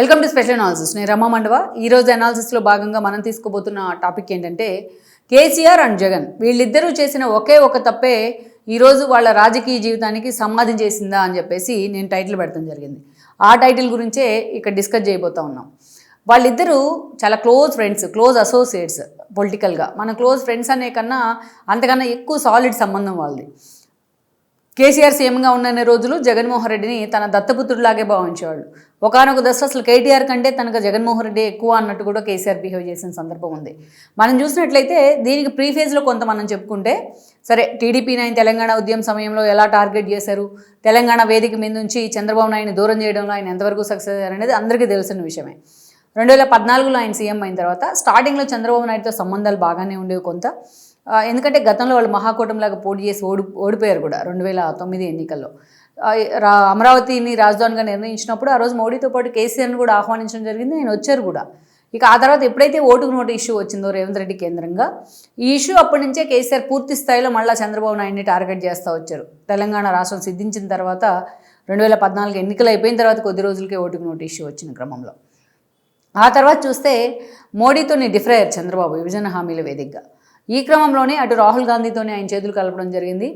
Welcome to special analysis. నేను రమా మండవ. ఈ రోజు అనాలిసిస్లో భాగంగా మనం తీసుకోబోతున్న టాపిక్ ఏంటంటే కేసీఆర్ అండ్ జగన్ వీళ్ళిద్దరూ చేసిన ఒకే ఒక తప్పే ఈరోజు వాళ్ళ రాజకీయ జీవితానికి సమాధి చేసిందా అని చెప్పేసి నేను టైటిల్ పెడతాం జరిగింది. ఆ టైటిల్ గురించే ఇక్కడ డిస్కస్ చేయబోతా ఉన్నాం. వాళ్ళిద్దరూ చాలా క్లోజ్ ఫ్రెండ్స్ క్లోజ్ అసోసియేట్స్ పొలిటికల్గా మన క్లోజ్ ఫ్రెండ్స్ అనే కన్నా అంతకన్నా ఎక్కువ సాలిడ్ సంబంధం వాళ్ళది. కేసీఆర్ సీఎంగా ఉన్న రోజులు జగన్మోహన్ రెడ్డిని తన దత్తపుత్రుడిలాగే భావించేవాళ్ళు. ఒకనొక దశ అసలు కేటీఆర్ కంటే తనకు జగన్మోహన్ రెడ్డి ఎక్కువ అన్నట్టు కూడా కేసీఆర్ బిహేవ్ చేసిన సందర్భం ఉంది. మనం చూసినట్లయితే దీనికి ప్రీ ఫేజ్లో కొంత మనం చెప్పుకుంటే సరే టీడీపీ నాయన తెలంగాణ ఉద్యమ సమయంలో ఎలా టార్గెట్ చేశారు? తెలంగాణ వేదిక మీద నుంచి చంద్రబాబు నాయుడిని దూరం చేయడంలో ఆయన ఎంతవరకు సక్సెస్ అయ్యారు అనేది అందరికీ తెలిసిన విషయమే. రెండు వేల పద్నాలుగులో ఆయన సీఎం అయిన తర్వాత స్టార్టింగ్లో చంద్రబాబు నాయుడుతో సంబంధాలు బాగానే ఉండేవి కొంత. ఎందుకంటే గతంలో వాళ్ళు మహాకూటమిలాగా పోటీ చేసి ఓడి ఓడిపోయారు కూడా రెండు వేల తొమ్మిది ఎన్నికల్లో. అమరావతిని రాజధానిగా నిర్ణయించినప్పుడు ఆ రోజు మోడీతో పాటు కేసీఆర్ని కూడా ఆహ్వానించడం జరిగింది. ఆయన వచ్చారు కూడా. ఇక ఆ తర్వాత ఎప్పుడైతే ఓటుకు నోటు ఇష్యూ వచ్చిందో రేవంత్ రెడ్డి కేంద్రంగా ఈ ఇష్యూ అప్పటి నుంచే కేసీఆర్ పూర్తి స్థాయిలో మళ్ళీ చంద్రబాబు నాయుడిని టార్గెట్ చేస్తూ వచ్చారు. తెలంగాణ రాష్ట్రం సిద్ధించిన తర్వాత రెండు వేల పద్నాలుగు ఎన్నికలు అయిపోయిన తర్వాత కొద్ది రోజులకే ఓటుకు నోటు ఇష్యూ వచ్చిన క్రమంలో. ఆ తర్వాత చూస్తే మోడీతోని అయ్యారు చంద్రబాబు విభజన హామీల వేదికగా. ఈ క్రమంలోనే అటు రాహుల్ గాంధీతోనే ఆయన చేతులు కలపడం జరిగింది.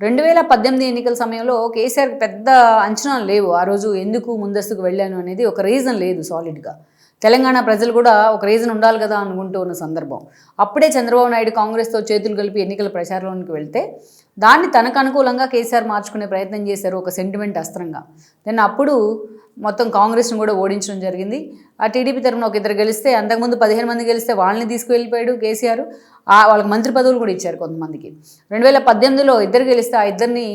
రెండు వేల పద్దెనిమిది ఎన్నికల సమయంలో కేసీఆర్ పెద్ద అంచనాలు లేవు. ఆ రోజు ఎందుకు ముందస్తుకు వెళ్ళాను అనేది ఒక రీజన్ లేదు సాలిడ్గా తెలంగాణ ప్రజలు కూడా ఒక రీజన్ ఉండాలి కదా అనుకుంటూ ఉన్న సందర్భం. అప్పుడే చంద్రబాబు నాయుడు కాంగ్రెస్తో చేతులు కలిపి ఎన్నికల ప్రచారంలోనికి వెళ్తే దాన్ని తనకు అనుకూలంగా కేసీఆర్ మార్చుకునే ప్రయత్నం చేశారు ఒక సెంటిమెంట్ అస్త్రంగా. దెన్ అప్పుడు మొత్తం కాంగ్రెస్ను కూడా ఓడించడం జరిగింది. ఆ టీడీపీ తరఫున ఒక ఇద్దరు గెలిస్తే అంతకుముందు పదిహేను మంది గెలిస్తే వాళ్ళని తీసుకువెళ్ళిపోయాడు కేసీఆర్. ఆ వాళ్ళకి మంత్రి పదవులు కూడా ఇచ్చారు కొంతమందికి. రెండు వేల పద్దెనిమిదిలో ఇద్దరు గెలిస్తే ఆ ఇద్దరిని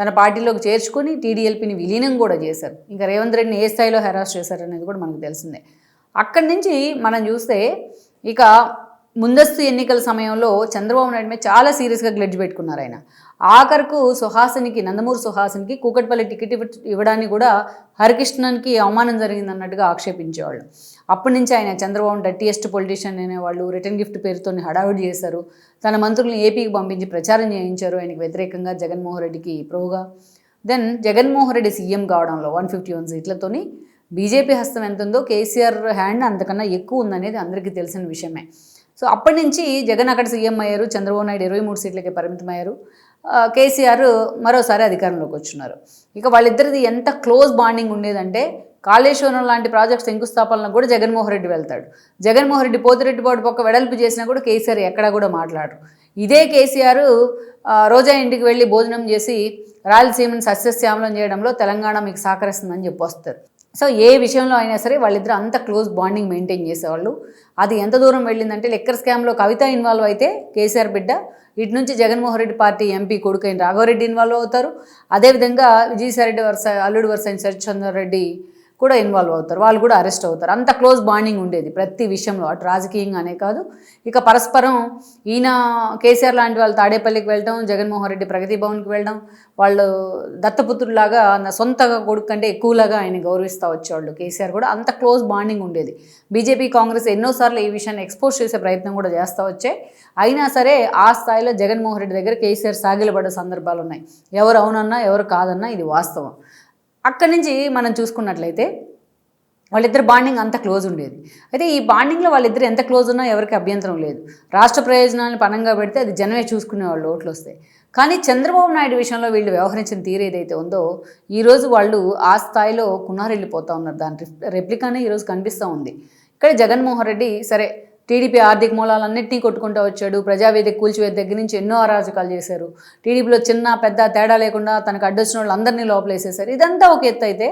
తన పార్టీలోకి చేర్చుకొని టీడీఎల్పీని విలీనం కూడా చేశారు. ఇంకా రేవంత్ రెడ్డిని ఏ స్థాయిలో హెరాస్ చేశారు అనేది కూడా మనకు తెలిసిందే. అక్కడి నుంచి మనం చూస్తే ఇక ముందస్తు ఎన్నికల సమయంలో చంద్రబాబు నాయుడు మీద చాలా సీరియస్గా గ్లెడ్జ్ పెట్టుకున్నారు ఆయన. ఆఖరకు సుహాసినికి నందమూరి సుహాసినికి కూకట్పల్లి టికెట్ ఇవ్వడానికి ఇవ్వడాన్ని కూడా హరికృష్ణన్కి అవమానం జరిగింది అన్నట్టుగా ఆక్షేపించేవాళ్ళు. అప్పటి నుంచి ఆయన చంద్రబాబు డట్టియెస్ట్ పొలిటీషియన్ అనేవాళ్ళు రిటర్న్ గిఫ్ట్ పేరుతో హడావుడి చేశారు. తన మంత్రులను ఏపీకి పంపించి ప్రచారం చేయించారు. ఆయనకు వ్యతిరేకంగా జగన్మోహన్ రెడ్డికి ప్రోగా. దెన్ జగన్మోహన్ రెడ్డి సీఎం కావడంలో వన్ ఫిఫ్టీ వన్ సీట్లతోని బీజేపీ హస్తం ఎంత ఉందో కేసీఆర్ హ్యాండ్ అంతకన్నా ఎక్కువ ఉందనేది అందరికీ తెలిసిన విషయమే. సో అప్పటి నుంచి జగన్ అక్కడ సీఎం అయ్యారు చంద్రబాబు నాయుడు ఇరవై మూడు సీట్లకే పరిమితమయ్యారు కేసీఆర్ మరోసారి అధికారంలోకి వచ్చున్నారు ఇక వాళ్ళిద్దరిది ఎంత క్లోజ్ బాండింగ్ ఉండేదంటే కాళేశ్వరం లాంటి ప్రాజెక్ట్ శంకుస్థాపనలకు కూడా జగన్మోహన్ రెడ్డి వెళ్తాడు. జగన్మోహన్ రెడ్డి పోతిరెడ్డిపాటు పక్క వెడల్పు చేసినా కూడా కేసీఆర్ ఎక్కడా కూడా మాట్లాడరు. ఇదే కేసీఆర్ రోజా ఇంటికి వెళ్ళి భోజనం చేసి రాయలసీమను సస్యశ్యామలం చేయడంలో తెలంగాణ మీకు సహకరిస్తుందని చెప్పి వస్తారు సో ఏ విషయంలో అయినా సరే వాళ్ళిద్దరు అంత క్లోజ్ బాండింగ్ మెయింటైన్ చేసేవాళ్ళు. అది ఎంత దూరం వెళ్ళిందంటే లెక్కర్ స్కామ్లో కవిత ఇన్వాల్వ్ అయితే కేసీఆర్ బిడ్డ ఇటు నుంచి జగన్మోహన్ రెడ్డి పార్టీ ఎంపీ కొడుకైన రాఘవరెడ్డి ఇన్వాల్వ్ అవుతారు. అదేవిధంగా విజయసాయిరెడ్డి వరుస అల్లుడు వరుస అయిన సత్యచంద్ర రెడ్డి కూడా ఇన్వాల్వ్ అవుతారు. వాళ్ళు కూడా అరెస్ట్ అవుతారు. అంత క్లోజ్ బాండింగ్ ఉండేది ప్రతి విషయంలో. అటు రాజకీయంగానే కాదు. ఇక పరస్పరం ఈయన కేసీఆర్ లాంటి వాళ్ళు తాడేపల్లికి వెళ్ళడం జగన్మోహన్ రెడ్డి ప్రగతి భవన్కి వెళ్ళడం వాళ్ళు దత్తపుత్రులాగా నా సొంత కొడుకు కంటే ఎక్కువలాగా ఆయన గౌరవిస్తూ వచ్చేవాళ్ళు కేసీఆర్ కూడా. అంత క్లోజ్ బాండింగ్ ఉండేది. బీజేపీ కాంగ్రెస్ ఎన్నోసార్లు ఈ విషయాన్ని ఎక్స్పోజ్ చేసే ప్రయత్నం కూడా చేస్తూ వచ్చే. అయినా సరే ఆ స్థాయిలో జగన్మోహన్ రెడ్డి దగ్గర కేసీఆర్ సాగిలపడ్డ సందర్భాలు ఉన్నాయి ఎవరు అవునన్నా ఎవరు కాదన్నా ఇది వాస్తవం. అక్కడి నుంచి మనం చూసుకున్నట్లయితే వాళ్ళిద్దరు బాండింగ్ అంత క్లోజ్ ఉండేది. అయితే ఈ బాండింగ్లో వాళ్ళిద్దరు ఎంత క్లోజ్ ఉన్నా ఎవరికి అభ్యంతరం లేదు. రాష్ట్ర ప్రయోజనాలను పనంగా పెడితే అది జనమే చూసుకునేవాళ్ళు ఓట్లు వస్తాయి. కానీ చంద్రబాబు నాయుడు విషయంలో వీళ్ళు వ్యవహరించిన తీరు ఏదైతే ఉందో ఈరోజు వాళ్ళు ఆ స్థాయిలో కున్నారెళ్ళిపోతూ ఉన్నారు. దాని రిప్- రెప్లికానే ఈరోజు కనిపిస్తూ ఉంది. ఇక్కడ జగన్మోహన్ రెడ్డి సరే టీడీపీ ఆర్థిక మూలాలన్నింటినీ కొట్టుకుంటూ వచ్చాడు. ప్రజావేదిక కూల్చివేత దగ్గర నుంచి ఎన్నో అరాజకాలు చేశారు. టీడీపీలో చిన్న పెద్ద తేడా లేకుండా తనకు అడ్డొచ్చిన వాళ్ళందరినీ లోపలేసేశారు. ఇదంతా ఒక ఎత్తు అయితే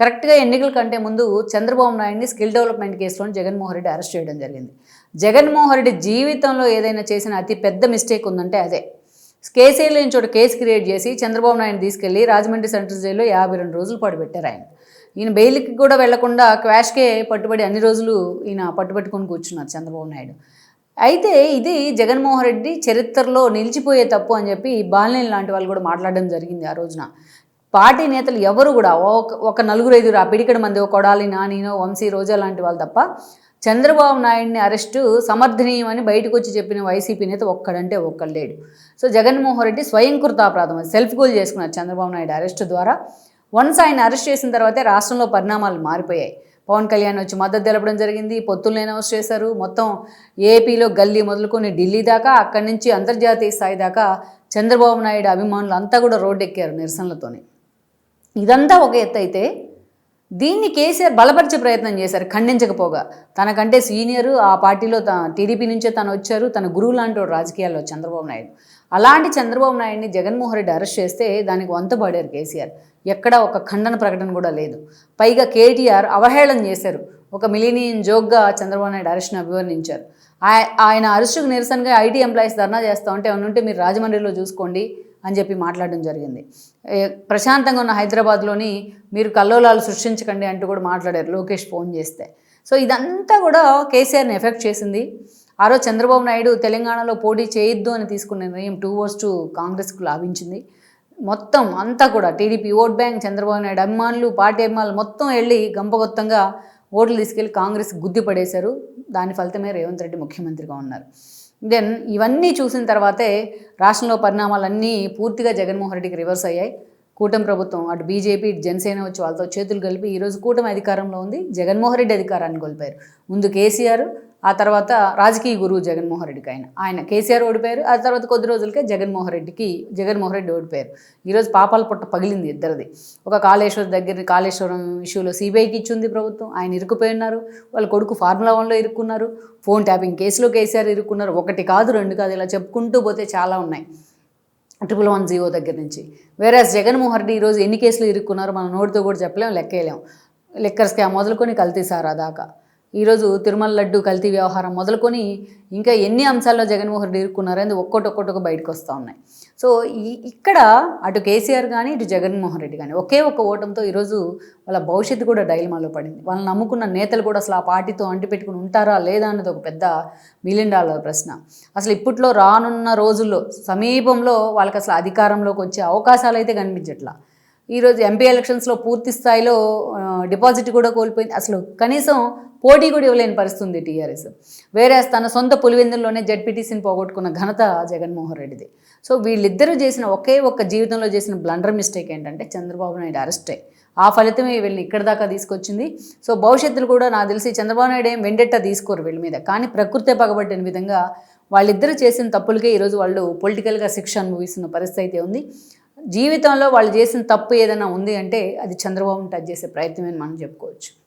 కరెక్ట్గా ఎన్నికల కంటే ముందు చంద్రబాబు నాయుడిని స్కిల్ డెవలప్మెంట్ కేసులో జగన్మోహన్ రెడ్డి అరెస్ట్ చేయడం జరిగింది. జగన్మోహన్ రెడ్డి జీవితంలో ఏదైనా చేసిన అతి పెద్ద మిస్టేక్ ఉందంటే అదే. కేసీఆర్ లేని చోట కేసు క్రియేట్ చేసి చంద్రబాబు నాయుడు తీసుకెళ్ళి రాజమండ్రి సెంట్రల్ జైల్లో యాభై రెండు రోజులు పాటు ఆయన. ఈయన బెయిల్కి కూడా వెళ్ళకుండా క్వాష్కే పట్టుబడి అన్ని రోజులు ఈయన పట్టుబట్టుకొని కూర్చున్నారు చంద్రబాబు నాయుడు. అయితే ఇది జగన్మోహన్ రెడ్డి చరిత్రలో నిలిచిపోయే తప్పు అని చెప్పి బాలినేని లాంటి వాళ్ళు కూడా మాట్లాడడం జరిగింది ఆ రోజున. పార్టీ నేతలు ఎవరు కూడా ఒక ఒక నలుగురు ఐదుగురు ఆ పిడికడ మంది ఒక కొడాలి నానినో వంశీ రోజా లాంటి వాళ్ళు తప్ప చంద్రబాబు నాయుడిని అరెస్టు సమర్థనీయమని బయటకు వచ్చి చెప్పిన వైసీపీ నేత ఒక్కడంటే ఒక్కడు లేడు. సో జగన్మోహన్ రెడ్డి స్వయం సెల్ఫ్ గోల్ చేసుకున్నారు చంద్రబాబు నాయుడు అరెస్టు ద్వారా. వన్స్ ఆయన అరెస్ట్ చేసిన తర్వాతే రాష్ట్రంలో పరిణామాలు మారిపోయాయి. పవన్ కళ్యాణ్ వచ్చి మద్దతు తెలపడం జరిగింది. పొత్తుల్ని అనౌన్స్ చేశారు. మొత్తం ఏపీలో గల్లీ మొదలుకొని ఢిల్లీ దాకా అక్కడి నుంచి అంతర్జాతీయ స్థాయి దాకా చంద్రబాబు నాయుడు అభిమానులు అంతా కూడా రోడ్డెక్కారు నిరసనలతోని. ఇదంతా ఒక ఎత్తు అయితే దీన్ని కేసీఆర్ బలపరిచే ప్రయత్నం చేశారు ఖండించకపోగా. తనకంటే సీనియరు ఆ పార్టీలో త టీడీపీ నుంచే తను వచ్చారు. తన గురువు లాంటి రాజకీయాల్లో చంద్రబాబు నాయుడు. అలాంటి చంద్రబాబు నాయుడిని జగన్మోహన్ రెడ్డి అరెస్ట్ చేస్తే దానికి వంతపడారు కేసీఆర్. ఎక్కడ ఒక ఖండన ప్రకటన కూడా లేదు. పైగా కేటీఆర్ అవహేళన చేశారు. ఒక మిలీనియన్ జోక్గా చంద్రబాబు నాయుడు అరెస్ట్ను అభివర్ణించారు. ఆయన అరెస్టుకు నిరసనగా ఐటీ ఎంప్లాయీస్ ధర్నా చేస్తూ ఉంటే ఉంటే మీరు రాజమండ్రిలో చూసుకోండి అని చెప్పి మాట్లాడడం జరిగింది. ప్రశాంతంగా ఉన్న హైదరాబాద్లోని మీరు కల్లోలాలు సృష్టించకండి అంటూ కూడా మాట్లాడారు లోకేష్ ఫోన్ చేస్తే. సో ఇదంతా కూడా కేసీఆర్ని ఎఫెక్ట్ చేసింది. ఆ రోజు చంద్రబాబు నాయుడు తెలంగాణలో పోటీ చేయొద్దు అని తీసుకున్న నిర్ణయం టూ వర్స్ టూ కాంగ్రెస్కు లాభించింది. మొత్తం అంతా కూడా TDP vote bank Chandrababu Naidu అభిమానులు పార్టీ అభిమానులు మొత్తం వెళ్ళి గంపగొత్తంగా ఓట్లు తీసుకెళ్ళి కాంగ్రెస్ గుద్ది పడేశారు. దాని ఫలితమే రేవంత్ రెడ్డి ముఖ్యమంత్రిగా ఉన్నారు. దెన్ ఇవన్నీ చూసిన తర్వాతే రాష్ట్రంలో పరిణామాలన్నీ పూర్తిగా జగన్మోహన్ రెడ్డికి రివర్స్ అయ్యాయి. కూటమి ప్రభుత్వం అటు బీజేపీ ఇటు జనసేన వచ్చి వాళ్ళతో చేతులు కలిపి ఈరోజు కూటమి అధికారంలో ఉంది. జగన్మోహన్ రెడ్డి అధికారాన్ని కోల్పోయారు. ముందు కేసీఆర్ ఆ తర్వాత రాజకీయ గురువు జగన్మోహన్ రెడ్డికి ఆయన ఆయన కేసీఆర్ ఓడిపోయారు ఆ తర్వాత కొద్ది రోజులకే జగన్మోహన్ రెడ్డికి జగన్మోహన్ రెడ్డి ఓడిపోయారు ఈరోజు పాపాల పుట్ట పగిలింది ఇద్దరిది. ఒక కాళేశ్వరం దగ్గర కాళేశ్వరం ఇష్యూలో సిబిఐకి ఇచ్చింది ప్రభుత్వం. ఆయన ఇరుక్కుపోయి ఉన్నారు. వాళ్ళ కొడుకు ఫార్ములా వన్లో ఇరుక్కున్నారు. ఫోన్ ట్యాపింగ్ కేసులో కేసీఆర్ ఇరుక్కున్నారు. ఒకటి కాదు రెండు కాదు ఇలా చెప్పుకుంటూ పోతే చాలా ఉన్నాయి. ట్రిపుల్ వన్ జీవో దగ్గర నుంచి. వేరే జగన్మోహన్ రెడ్డి ఈరోజు ఎన్ని కేసులు ఇరుక్కున్నారో మనం నోటితో కూడా చెప్పలేం లెక్కేయలేం. లెక్కర్ స్కామ్ మొదలుకొని కల్తీసారా దాకా. ఈరోజు తిరుమల లడ్డు కల్తీ వ్యవహారం మొదలుకొని ఇంకా ఎన్ని అంశాల్లో జగన్మోహన్ రెడ్డి అని అది ఒక్కొక్కటి బయటకు వస్తూ ఉన్నాయి. సో ఈ ఇక్కడ అటు కేసీఆర్ కానీ ఇటు జగన్మోహన్ రెడ్డి కానీ ఒకే ఒక్క ఓటంతో ఈరోజు వాళ్ళ భవిష్యత్తు కూడా డైలమాలో పడింది. వాళ్ళని నమ్ముకున్న నేతలు కూడా అసలు ఆ పార్టీతో అంటిపెట్టుకుని ఉంటారా లేదా అనేది ఒక పెద్ద మిలియన్ డాలర్ ప్రశ్న. అసలు ఇప్పట్లో రానున్న రోజుల్లో సమీపంలో వాళ్ళకి అసలు అధికారంలోకి వచ్చే అవకాశాలు అయితే కనిపించట్లా. ఈరోజు ఎంపీ ఎలక్షన్స్లో పూర్తి స్థాయిలో డిపాజిట్ కూడా కోల్పోయింది. అసలు కనీసం పోటీ కూడా ఇవ్వలేని పరిస్థితి ఉంది టీఆర్ఎస్. వేరే తన సొంత పులివెందుల్లోనే జడ్పీటీసీని పోగొట్టుకున్న ఘనత జగన్మోహన్ రెడ్డిది. సో వీళ్ళిద్దరూ చేసిన ఒకే ఒక్క జీవితంలో చేసిన బ్లండర్ మిస్టేక్ ఏంటంటే చంద్రబాబు నాయుడు అరెస్టే. ఆ ఫలితమే వీళ్ళని ఇక్కడ దాకా తీసుకొచ్చింది. సో భవిష్యత్తులో కూడా నాకు తెలిసి చంద్రబాబు నాయుడు ఏం వెండెట్ట తీసుకోరు వీళ్ళ మీద. కానీ ప్రకృతే పగబట్టిన విధంగా వాళ్ళిద్దరూ చేసిన తప్పులకే ఈరోజు వాళ్ళు పొలిటికల్గా శిక్ష అనుభవిస్తున్న పరిస్థితి అయితే ఉంది. జీవితంలో వాళ్ళు చేసిన తప్పు ఏదైనా ఉంది అంటే అది చంద్రబాబుని టచ్ చేసే ప్రయత్నమే మనం చెప్పుకోవచ్చు.